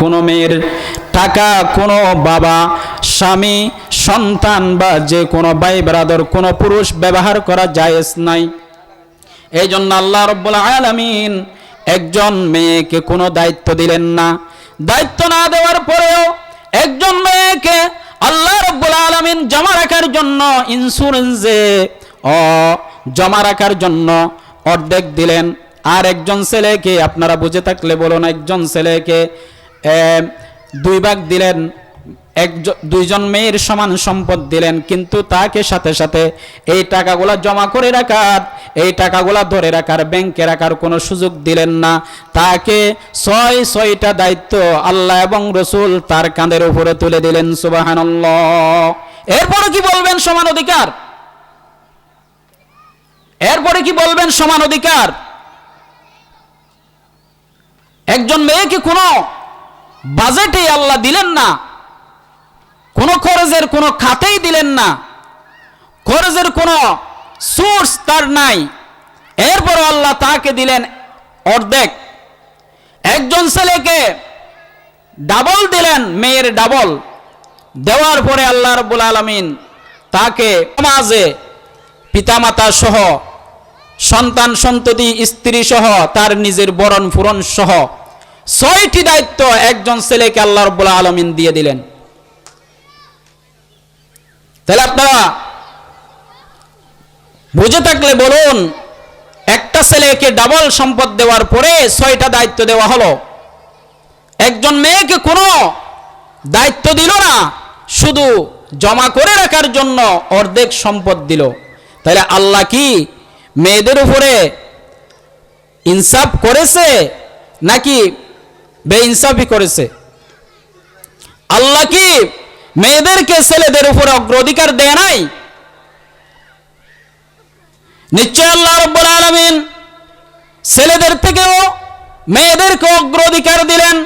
কোনো মেয়ের টাকা, কোনো বাবা, স্বামী, সন্তান বা যে কোনো ভাই ব্রাদর, কোনো পুরুষ ব্যবহার করা জায়েজ নাই। এই জন্য আল্লাহ রব্বুল আলামিন একজন মেয়েকে কোনো দায়িত্ব দিলেন না। দায়িত্ব না দেওয়ার পরেও একজন মেয়েকে আল্লাহ রব্বুল আলামিন জমা রাখার জন্য ইন্স্যুরেন্সে ও জমা রাখার জন্য অর্ধেক দিলেন। আর একজন ছেলেকে আপনারা বুঝে থাকলে বলুন, একজন ছেলেকে দুই ভাগ দিলেন একজন দুইজন মেয়ের সমান সম্পদ দিলেন, কিন্তু তাকে সাথে সাথে এই টাকাগুলা জমা করে রাখার, এই টাকাগুলা ধরে রাখার, ব্যাংকে রাখার কোনো সুযোগ দিলেন না। তাকে ছয় ছয়টা দায়িত্ব আল্লাহ এবং রসুল তার কাঁধের উপরে তুলে দিলেন, সুবাহানল্লাহ। এরপরে কি বলবেন সমান অধিকার? এরপরে কি বলবেন সমান অধিকার? একজন মেয়েকে কোনো বাজেটে আল্লাহ দিলেন না। কোনো খরচের কোনো খাতেই দিলেন না। খরচের কোনো সোর্স তার নাই। এরপর আল্লাহ তাকে দিলেন অর্ধেক। একজন ছেলেকে ডাবল দিলেন, মেয়ের ডাবল দেওয়ার পরে আল্লাহ রব্বুল আলমিন তাকে সমাজে পিতামাতা সহ, সন্তান সন্ততি, স্ত্রী সহ, তার নিজের বরণ ফুরন সহ ছয়টি দায়িত্ব একজন ছেলেকে আল্লাহ রব্বুল আলমিন দিয়ে দিলেন। তাহলে আপনারা বুঝে থাকলে বলুন, একটা ছেলেকে ডাবল সম্পদ দেওয়ার পরে ছয়টা দায়িত্ব দেওয়া হলো। একজন মেয়েকে কোনো দায়িত্ব দিল না, শুধু জমা করে রাখার জন্য অর্ধেক সম্পদ দিল। তাহলে আল্লাহ কি মেয়েদের উপরে ইনসাফ করেছে, নাকি বেইনসাফি করেছে। আল্লাহ কি মেয়েদেরকে ছেলেদের উপরে অগ্রাধিকার দেয় নাই? নিশ্চয় আল্লাহ রব্বুল আলমিন ছেলেদের থেকেও মেয়েদেরকে অগ্রাধিকার দিলেন।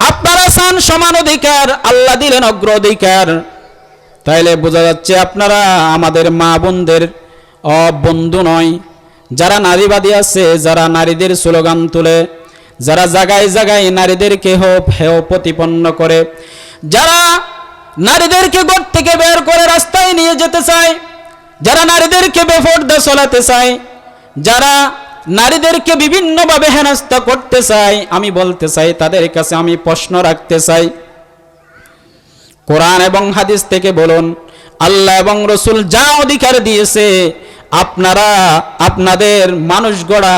আপনারা চান সমান অধিকার, আল্লাহ দিলেন অগ্রাধিকার। তাইলে বোঝা যাচ্ছে আপনারা আমাদের মা বোনদের বন্ধু নয়। যারা নারীবাদী আছে, যারা নারীদের স্লোগান তুলে যারা জায়গায় জায়গায় নারীদেরকে হেয় প্রতিপন্ন করে। যারা নারীদেরকে ঘর থেকে বের করে রাস্তায় নিয়ে যেতে চায়, যারা নারীদেরকে বেফর্দা চলাতে চায়, যারা নারীদেরকে বিভিন্নভাবে হেনস্থা করতে চায়, আমি বলতে চাই, তাদের কাছে আমি প্রশ্ন রাখতে চাই। কোরআন এবং হাদিস থেকে বলুন, আল্লাহ এবং রসুল যা অধিকার দিয়েছে, আপনারা, আপনাদের মানুষ গড়া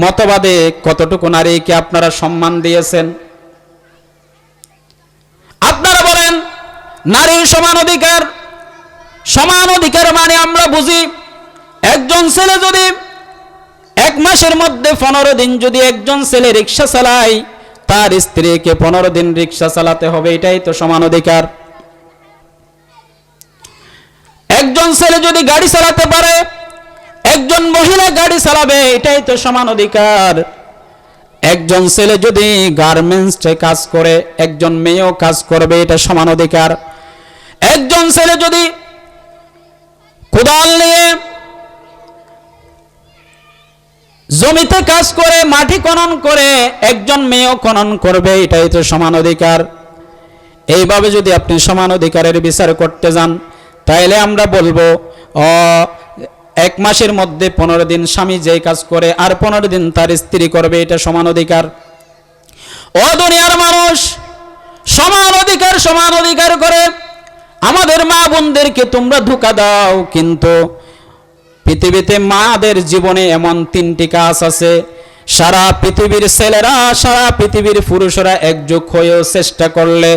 মতবাদে কতটুকু নারীকে আপনারা সম্মান দিয়েছেন? আপনারা বলেন নারীর সমান অধিকার সমান অধিকার মানে আমরা বুঝি, একজন ছেলে যদি এক মাসের মধ্যে পনেরো দিন যদি একজন ছেলে রিক্সা চালায়, তার স্ত্রীকে পনেরো দিন রিক্সা চালাতে হবে, এটাই তো সমান অধিকার। একজন ছেলে যদি গাড়ি চালাতে পারে একজন মহিলা গাড়ি চালাবে, এটাই তো সমান অধিকার। একজন ছেলে যদি গার্মেন্টসে কাজ করে, একজন মেয়েও কাজ করবে, এটা সমান অধিকার। একজন ছেলে যদি কোদাল নিয়ে জমিতে কাজ করে, মাটি খনন করে, একজন মেয়েও খনন করবে, এটাই তো সমান অধিকার। এইভাবে যদি আপনি সমান অধিকারের বিচার করতে যান, তাইলে আমরা বলব, অ এক মাসের মধ্যে পনেরো দিন স্বামী যেই কাজ করে, আর পনেরো দিন তার স্ত্রী করবে, এটা সমান অধিকার। ও দুনিয়ার মানুষ, সমান অধিকার সমান অধিকার করে আমাদের মা বোনদেরকে তোমরা ধোকা দাও, কিন্তু পৃথিবীতে মাদের জীবনে এমন তিনটি কাজ আছে। সারা পৃথিবীর ছেলেরা, সারা পৃথিবীর পুরুষরা একযোগ হয়েও চেষ্টা করলে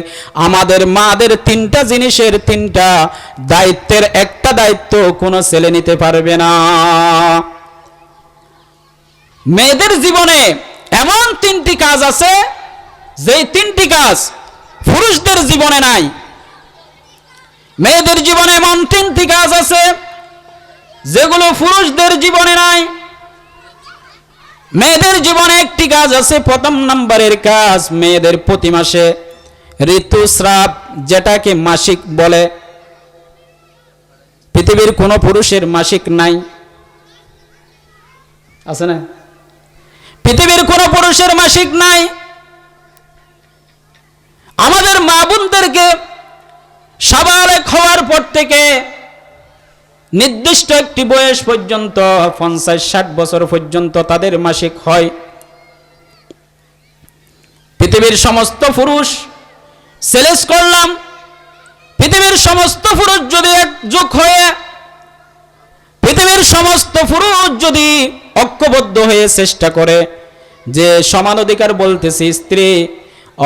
আমাদের মাদের তিনটা জিনিসের তিনটা দায়িত্বের একটা দায়িত্ব কোনো ছেলে নিতে পারবে না। মেয়েদের জীবনে এমন তিনটি কাজ আছে, যেই তিনটি কাজ পুরুষদের জীবনে নাই। মেয়েদের জীবনে এমন তিনটি কাজ আছে, যেগুলো পুরুষদের জীবনে নাই। মেয়েদের জীবনে একটি কাজ আছে, প্রথম নম্বরের কাজ মেয়েদের প্রতি মাসে ঋতুস্রাব, যেটাকে মাসিক বলে। পৃথিবীর কোনো পুরুষের মাসিক নাই। আছে না? পৃথিবীর কোনো পুরুষের মাসিক নাই। আমাদের মা বোনদেরকে সাবালেক হওয়ার পর থেকে নির্দিষ্ট একটি বয়স পর্যন্ত, পঞ্চাশ, ষাট বছর পর্যন্ত তাদের মাসিক হয়। পৃথিবীর সমস্ত পুরুষ সেলেস করলাম। পৃথিবীর সমস্ত পুরুষ যদি একযোগ হয়ে, পৃথিবীর সমস্ত পুরুষ যদি ঐক্যবদ্ধ হয়ে চেষ্টা করে, যে সমান অধিকার বলতেছি, স্ত্রী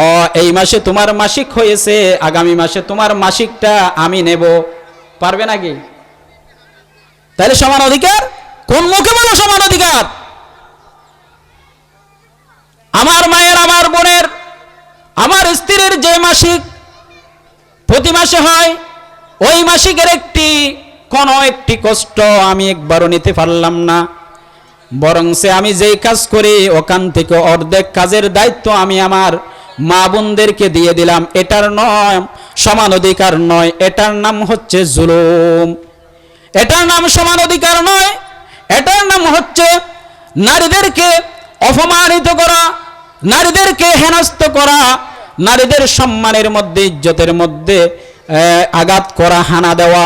ও এই মাসে তোমার মাসিক হয়েছে, আগামী মাসে তোমার মাসিকটা আমি নেব। পারবে নাকি? তাহলে সমান অধিকার? কোন মুখে বলো সমান অধিকার? আমার মায়ের, আমার বোনের, আমার স্ত্রীর যে মাসিক প্রতি মাসে হয়, ওই মাসিকের একটি, কোনো একটি কষ্ট আমি একবারও নিতে পারলাম না। বরং সে আমি যেই কাজ করি, ওখান থেকে অর্ধেক কাজের দায়িত্ব আমি আমার মা বোনদেরকে দিয়ে দিলাম। এটার নয়, সমান অধিকার নয়, এটার নাম হচ্ছে জুলুম। এটার নাম সমান অধিকার নয়। এটার নাম হচ্ছে নারীদেরকে অপমানিত করা, নারীদেরকে হেনস্থ করা, নারীদের সম্মানের মধ্যে, ইজ্জতের মধ্যে আঘাত করা, হানা দেওয়া।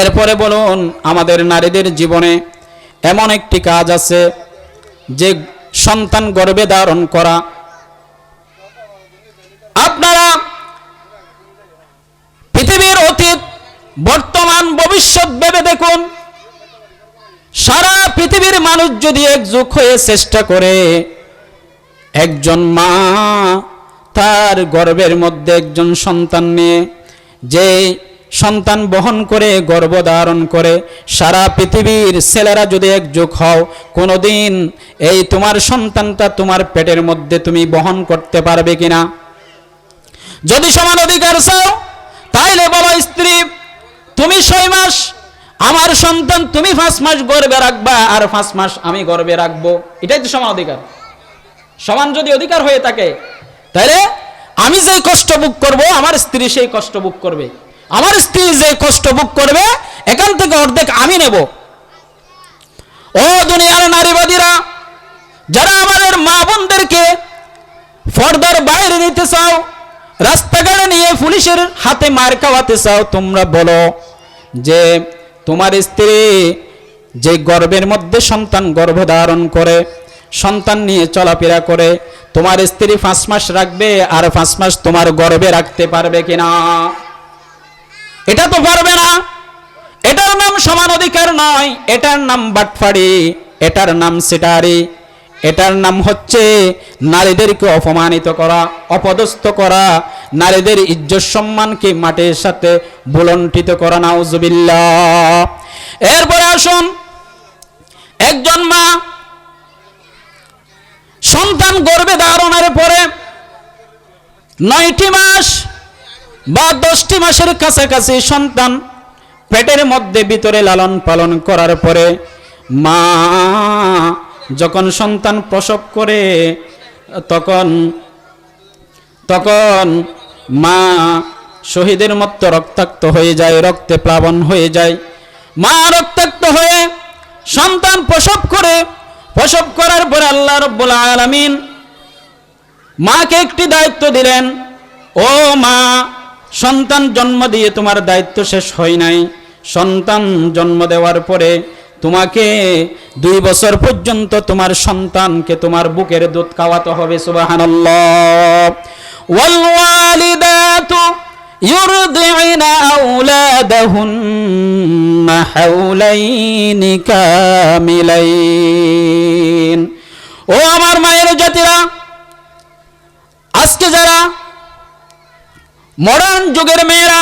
এরপরে বলুন, আমাদের নারীদের জীবনে এমন একটি কাজ আছে যে সন্তান গর্বে ধারণ করা। আপনারা বর্তমান ভবিষ্যৎ ভেবে দেখুন। সারা পৃথিবীর মানুষ যদি একযোগ হয়ে চেষ্টা করে, একজন মা তার গর্বের মধ্যে একজন সন্তান নিয়ে, যে সন্তান বহন করে গর্ভধারণ করে, সারা পৃথিবীর ছেলেরা যদি একযোগ হও, কোনোদিন এই তোমার সন্তানটা তোমার পেটের মধ্যে তুমি বহন করতে পারবে কিনা? যদি সমান অধিকার চাও, তাইলে বলো স্ত্রী তুমি ছয় মাস, আমার সন্তান তুমি পাঁচ মাস গর্বে রাখবা, আর পাঁচ মাস আমি গর্বে রাখব। এটাই তো সমান অধিকার। সমান যদি অধিকার হয়ে থাকে, তাহলে আমি যে কষ্ট বুক করব, আমার স্ত্রী সেই কষ্ট বুক করবে। আমার স্ত্রী যে কষ্ট বুক করবে, এখান থেকে অর্ধেক আমি নেব। ও দুনিয়ার নারীবাদীরা, যারা আমাদের মা বোনদেরকে পর্দার বাইরে নিতে চাও রাস্তাঘাটে নিয়ে পুলিশের হাতে মার খাওয়াতে চাও, তোমরা বলো যে তোমার স্ত্রী যে গর্বের মধ্যে সন্তান গর্ভধারণ করে, সন্তান নিয়ে চলাফেরা করে, তোমার স্ত্রী পাঁচ মাস রাখবে আর পাঁচ মাস তোমার গর্বে রাখতে পারবে কিনা? এটা তো পারবে না। এটার নাম সমান অধিকার নয়, এটার নাম বাটফাড়ি, এটার নাম সেটারি। এটার নাম হচ্ছে নারীদেরকে অপমানিত করা, অপদস্থ করা, নারীদের ইজ্জত সম্মানকে মাটির সাথে বুলন্টিত করা, নাউজুবিল্লাহ। এরপরে আসুন, একজন মা সন্তান গর্বে ধারণের পরে নয়টি মাস বা দশটি মাসের কাছাকাছি সন্তান পেটের মধ্যে ভিতরে লালন পালন করার পরে মা যখন সন্তান প্রসব করে, তখন তখন মা শহীদের মতো রক্তাক্ত হয়ে যায়, রক্তে প্লাবন হয়ে যায়। মা রক্তাক্ত হয়ে সন্তান প্রসব করে, প্রসব করার পরে আল্লাহ রব্বুল আলামিন মাকে একটি দায়িত্ব দিলেন, ও মা, সন্তান জন্ম দিয়ে তোমার দায়িত্ব শেষ হয় নাই। সন্তান জন্ম দেওয়ার পরে তোমাকে দুই বছর পর্যন্ত তোমার সন্তানকে তোমার বুকের দুধ খাওয়াতে হবে, সুবহানাল্লাহ। ও আমার মায়ের জাতিরা, আজকে যারা মডার্ন যুগের মেয়েরা